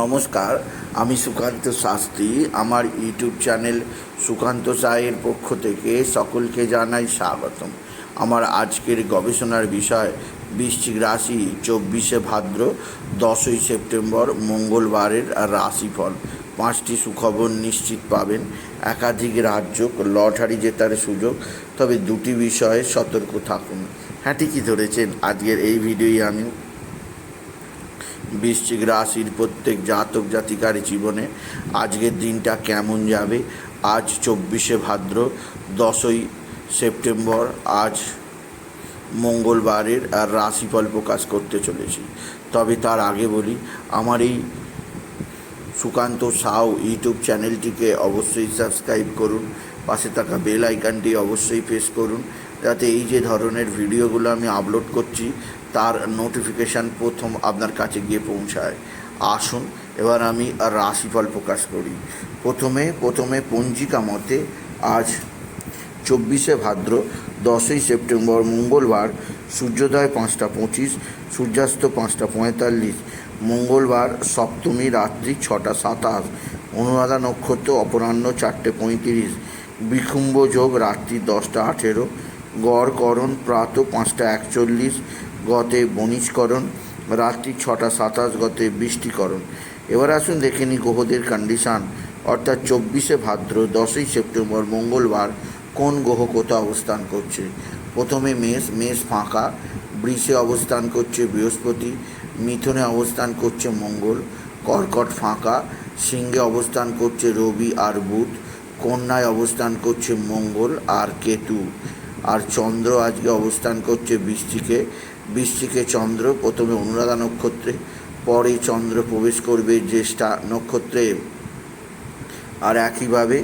নমস্কার, আমি সুকান্ত শাস্ত্রী। আমার ইউটিউব চ্যানেল সুকান্ত সায়ের পক্ষ থেকে সকলকে জানাই স্বাগতম। আমার আজকের গবেষণার বিষয়, বৃশ্চিক রাশি চব্বিশে ভাদ্র, দশই সেপ্টেম্বর, মঙ্গলবারের রাশিফল। পাঁচটি সুখবর নিশ্চিত পাবেন। একাধিক রাজ্য লটারি জেতার সুযোগ, তবে দুটি বিষয়ে সতর্ক থাকুন। হ্যাঁ ঠিকই ধরেছেন। আজকের এই ভিডিওই আমি বৃশ্চিক রাশির প্রত্যেক জাতক জাতিকার জীবনে আজকের দিনটা কেমন যাবে? আজ চব্বিশে ভাদ্র, দশই সেপ্টেম্বর, আজ মঙ্গলবারের আর রাশিফল প্রকাশ করতে চলেছি। তবে তার আগে বলি, আমার এই সুকান্ত সাউ ইউটিউব চ্যানেলটিকে অবশ্যই সাবস্ক্রাইব করুন, পাশে থাকা বেল আইকনটি অবশ্যই প্রেস করুন, যাতে এই যে ধরনের ভিডিওগুলো আমি আপলোড করছি তার নোটিফিকেশান প্রথম আপনার কাছে গিয়ে পৌঁছায়। আসুন, এবার আমি রাশিফল প্রকাশ করি। প্রথমে প্রথমে পঞ্জিকা মতে আজ চব্বিশে ভাদ্র, দশই সেপ্টেম্বর, মঙ্গলবার, সূর্যোদয় পাঁচটা পঁচিশ, সূর্যাস্ত পাঁচটা পঁয়তাল্লিশ, মঙ্গলবার, সপ্তমী রাত্রি ছটা সাতাশ, অনুরাধা নক্ষত্র অপরাহ্ন চারটে পঁয়ত্রিশ বিকুম্ভ যোগ রাত্রি দশটা আঠেরো গড়করণ প্রাত পাঁচটা একচল্লিশ গতে বণিজকরণ, রাত্রি ছটা সাতাশ, গতে বৃষ্টিকরণ। এবার আসুন দেখে নিই গ্রহদের কন্ডিশান অর্থাৎ চব্বিশে ভাদ্র, দশই সেপ্টেম্বর, মঙ্গলবার কোন গ্রহ কোথা অবস্থান করছে? প্রথমে মেষ মেষ ফাঁকা, বৃষে অবস্থান করছে বৃহস্পতি, মিথুনে অবস্থান করছে মঙ্গল, কর্কট ফাঁকা, সিংহে অবস্থান করছে রবি আর বুধ, কন্যায় অবস্থান করছে মঙ্গল আর কেতু। আর চন্দ্র আজকে অবস্থান করছে বৃশ্চিকে বৃশ্চিকে চন্দ্র, প্রথমে অনুরাধা নক্ষত্রে, পরে চন্দ্র প্রবেশ করবে জ্যেষ্ঠা নক্ষত্রে। আর একইভাবে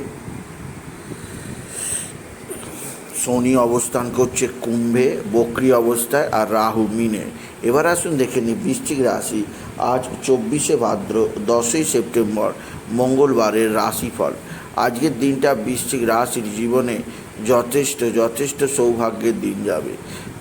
শনি অবস্থান করছে কুম্ভে, বক্রি অবস্থায়, আর রাহু মিনে। এবার আসুন দেখে নিই বৃশ্চিক রাশি। আজ চব্বিশে ভাদ্র, দশই সেপ্টেম্বর, মঙ্গলবারের রাশিফল। আজকের দিনটা বৃশ্চিক রাশির জীবনে যথেষ্ট যথেষ্ট সৌভাগ্যের দিন যাবে।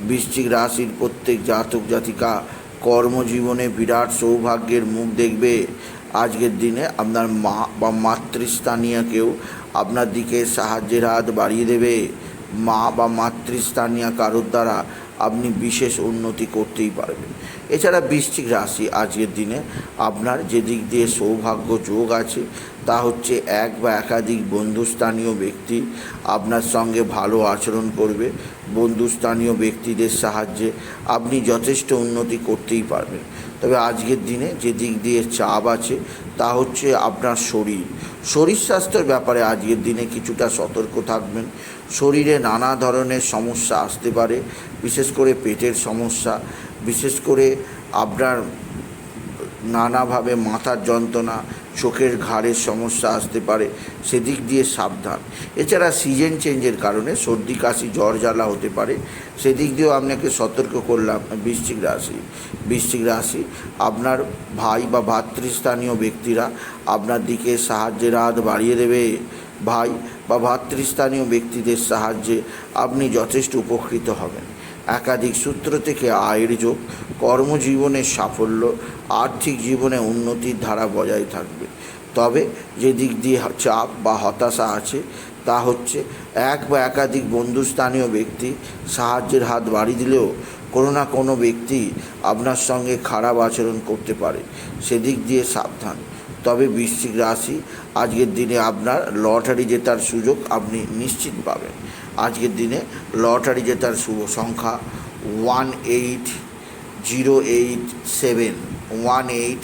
বৃশ্চিক রাশির প্রত্যেক জাতক জাতিকা কর্মজীবনে বিরাট সৌভাগ্যের মুখ দেখবে। আজকের দিনে আপনার মা বা মাতৃস্থানীয় কেউ আপনার দিকে সাহায্যের হাত বাড়িয়ে দেবে। মা বা মাতৃস্থানীয় কারোর দ্বারা আপনি বিশেষ উন্নতি করতেই পারবেন। এছাড়া বৃশ্চিক রাশি আজকের দিনে আপনার যে দিক দিয়ে সৌভাগ্য যোগ আছে তা হচ্ছে এক বা একাধিক বন্ধুস্থানীয় ব্যক্তি আপনার সঙ্গে ভালো আচরণ করবে। বন্ধুস্থানীয় ব্যক্তিদের সাহায্যে আপনি যথেষ্ট উন্নতি করতেই পারবেন। তবে আজকের দিনে যে দিক দিয়ে চাপ আছে, তা হচ্ছে আপনার শরীর। শরীর স্বাস্থ্যের ব্যাপারে আজকের দিনে কিছুটা সতর্ক থাকবেন। শরীরে নানা ধরনের সমস্যা আসতে পারে, বিশেষ করে পেটের সমস্যা, বিশেষ করে আপনার নানাভাবে মাথার যন্ত্রণা চোখের ঘাড়ের সমস্যা আসতে পারে, সেদিক দিয়ে সাবধান। এছাড়া সিজন চেঞ্জের কারণে সর্দি, কাশি, জ্বর জ্বালা হতে পারে। সেদিক দিয়েও আপনাকে সতর্ক করলাম বৃশ্চিক রাশি। বৃশ্চিক রাশি, আপনার ভাই বা ভাতৃস্থানীয় ব্যক্তিরা আপনার দিকে সাহায্যের হাত বাড়িয়ে দেবে। ভাই বা ভাতৃস্থানীয় ব্যক্তিদের সাহায্যে আপনি যথেষ্ট উপকৃত হবেন। একাধিক সূত্র থেকে আয়ের যোগ কর্মজীবনের সাফল্য, আর্থিক জীবনে উন্নতির ধারা বজায় থাকবে। তবে যে দিক দিয়ে চাপ বা হতাশা আছে, তা হচ্ছে এক বা একাধিক বন্ধুস্থানীয় ব্যক্তি সাহায্যের হাত বাড়িয়ে দিলেও কোনো না কোনো ব্যক্তি আপনার সঙ্গে খারাপ আচরণ করতে পারে। সেদিক দিয়ে সাবধান। তবে বৃশ্চিক রাশি, আজকের দিনে আপনার লটারি জেতার সুযোগ আপনি নিশ্চিত পাবেন। আজকের দিনে লটারি জেতার শুভ সংখ্যা one eight zero eight seven, one eight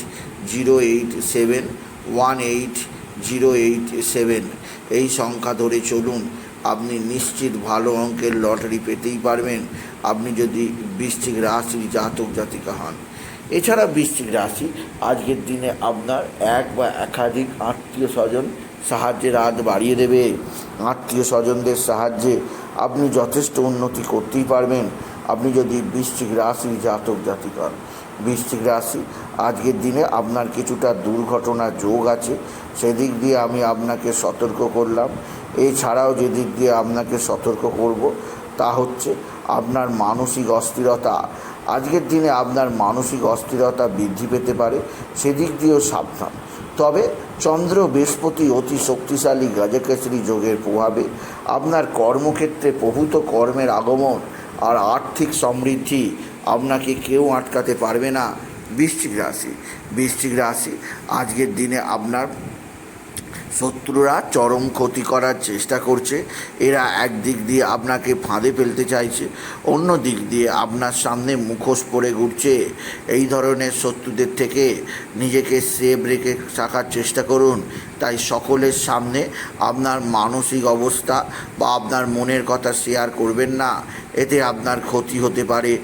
zero eight seven, one eight zero eight seven. এই সংখ্যা ধরে চলুন, আপনি নিশ্চিত ভালো অঙ্কের লটারি পেতেই পারবেন। আপনি যদি বৃশ্চিক রাশির জাতক জাতিকা হন। এছাড়া বৃশ্চিক রাশি, আজকের দিনে আপনার এক বা একাধিক আত্মীয় স্বজন সাহায্যের হাত বাড়িয়ে দেবে। আত্মীয় স্বজনদের সাহায্যে আপনি যথেষ্ট উন্নতি করতেই পারবেন। আপনি যদি বৃশ্চিক রাশি জাতক জাতিকার বৃশ্চিক রাশি, আজকের দিনে আপনার কিছুটা দুর্ঘটনা যোগ আছে, সেদিক দিয়ে আমি আপনাকে সতর্ক করলাম। এছাড়াও যে দিক দিয়ে আপনাকে সতর্ক করব, তা হচ্ছে আপনার মানসিক অস্থিরতা। আজকের দিনে আপনার মানসিক অস্থিরতা বৃদ্ধি পেতে পারে, সেদিক দিয়েও সাবধান। তবে চন্দ্র বৃহস্পতি অতি শক্তিশালী গজকেশরী যোগের প্রভাবে আপনার কর্মক্ষেত্রে প্রভূত কর্মের আগমন আর আর্থিক সমৃদ্ধি আপনাকে কেউ আটকাতে পারবে না। বৃশ্চিক রাশি বৃশ্চিক রাশি, আজকের দিনে আপনার শত্রুরা চরম ক্ষতি করার চেষ্টা করছে। এরা একদিক দিয়ে আপনাকে ফাঁদে ফেলতে চাইছে, অন্য দিক দিয়ে আপনার সামনে মুখোশ পরে ঘুরছে। এই ধরনের শত্রুদের থেকে নিজেকে সেভ রেখে রাখার চেষ্টা করুন। তাই সকলের সামনে আপনার মানসিক অবস্থা বা আপনার মনের কথা শেয়ার করবেন না। এতে আপনার ক্ষতি হতে পারে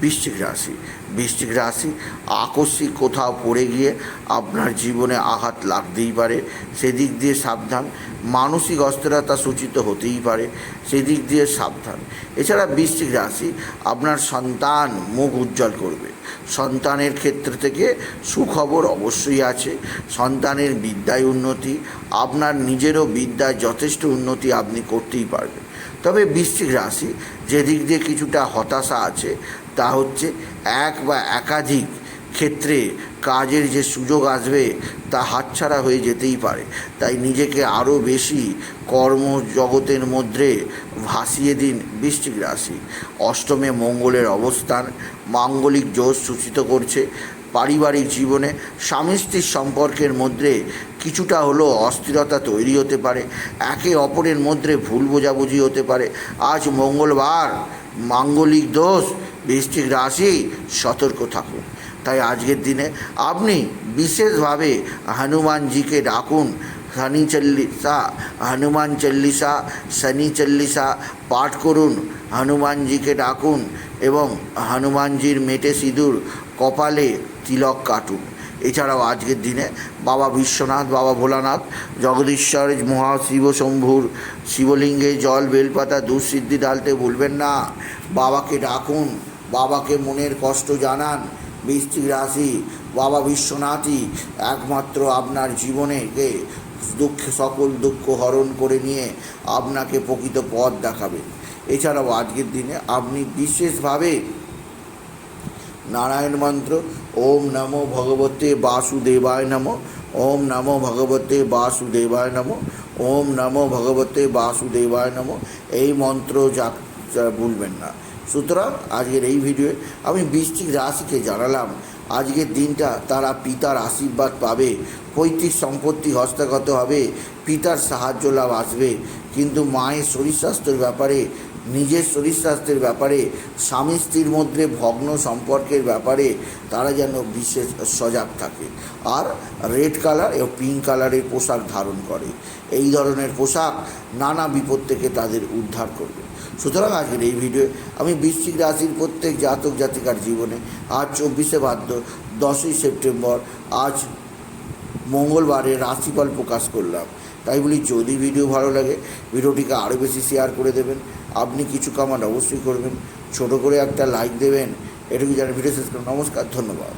বৃশ্চিক রাশি। বৃশ্চিক রাশি, আকস্মিক কোথাও পড়ে গিয়ে আপনার জীবনে আঘাত লাগতেই পারে। সেদিক দিয়ে সাবধান। মানসিক অস্থিরতা সূচিত হতেই পারে। সেদিক দিয়ে সাবধান। এছাড়া বৃশ্চিক রাশি, আপনার সন্তান মুখ উজ্জ্বল করবে। সন্তানের ক্ষেত্র থেকে সুখবর অবশ্যই আছে। সন্তানের বিদ্যায় উন্নতি, আপনার নিজেরও বিদ্যায় যথেষ্ট উন্নতি আপনি করতেই পারবেন। তবে বৃশ্চিক রাশি যে দিক দিয়ে কিছুটা হতাশা আছে, তা হচ্ছে এক বা একাধিক ক্ষেত্রে কাজের যে সুযোগ আসবে, তা হাতছাড়া হয়ে যেতেই পারে। তাই নিজেকে আরও বেশি কর্মজগতের মধ্যে ভাসিয়ে দিন বৃশ্চিক রাশি। অষ্টমে মঙ্গলের অবস্থান, মাঙ্গলিক জোশ সূচিত করছে। পারিবারিক জীবনে স্বামী স্ত্রীর সম্পর্কের মধ্যে কিছুটা হলেও অস্থিরতা তৈরি হতে পারে, একে অপরের মধ্যে ভুল বোঝাবুঝি হতে পারে। আজ মঙ্গলবার, মাঙ্গলিক দোষ, বৃশ্চিক রাশি, সতর্ক থাকুন। তাই আজকের দিনে আপনি বিশেষভাবে হনুমানজিকে ডাকুন, শনি চল্লিশা, হনুমান চল্লিশা, শনি চল্লিশা পাঠ করুন, হনুমানজিকে ডাকুন এবং হনুমানজির মেটে সিঁদুর কপালে তিলক কাটুন। এছাড়াও আজকের দিনে বাবা বিশ্বনাথ, বাবা ভোলানাথ, জগদীশ্বর, মহাশিব শম্ভুর শিবলিঙ্গে জল, বেলপাতা দুঃসিদ্ধি ডালতে ভুলবেন না। বাবাকে ডাকুন, বাবাকে মনের কষ্ট জানান। বৃষ্টিক রাশি, বাবা বিশ্বনাথই একমাত্র আপনার জীবনেকে দুঃখ, সকল দুঃখ হরণ করে নিয়ে আপনাকে প্রকৃত পথ দেখাবে। এছাড়াও আজকের দিনে আপনি বিশেষভাবে নারায়ণ মন্ত্র, ওম নমো ভগবতে বাসুদেবায় নমো, ওম নমো ভগবতে বাসুদেবায় নমো, ওম নমো ভগবতে বাসুদেবায় নমো, এই মন্ত্র যা ভুলবেন না। সুতরাং আজকের এই ভিডিওয়ে আমি বৃষ্টিক রাশিকে জানালাম, আজকের দিনটা তারা পিতার আশীর্বাদ পাবে, পৈতৃক সম্পত্তি হস্তগত হবে, পিতার সাহায্য লাভ আসবে, কিন্তু মায়ের শরীর স্বাস্থ্যের ব্যাপারে নিজের শরীর স্বাস্থ্যের ব্যাপারে, স্বামী স্ত্রীর মধ্যে ভগ্ন সম্পর্কের ব্যাপারে তারা যেন বিশেষ সজাগ থাকে। আর রেড কালার এবং পিঙ্ক কালারের পোশাক ধারণ করে। এই ধরনের পোশাক নানা বিপদ থেকে তাদের উদ্ধার করবে। সুতরাং আজকের এই ভিডিও, আমি বৃশ্চিক রাশির প্রত্যেক জাতক জাতিকার জীবনে আজ চব্বিশে বাদ্য, দশই সেপ্টেম্বর, আজ মঙ্গলবারে রাশিফল প্রকাশ করলাম। তাই বলি, যদি ভিডিও ভালো লাগে, ভিডিওটিকে আরও বেশি শেয়ার করে দেবেন। আপনি কিছু কামান অবশ্যই করবেন। ছোট করে একটা লাইক দেবেন। এটুকু জানি, ভিডিও শেষ করুন। নমস্কার, ধন্যবাদ।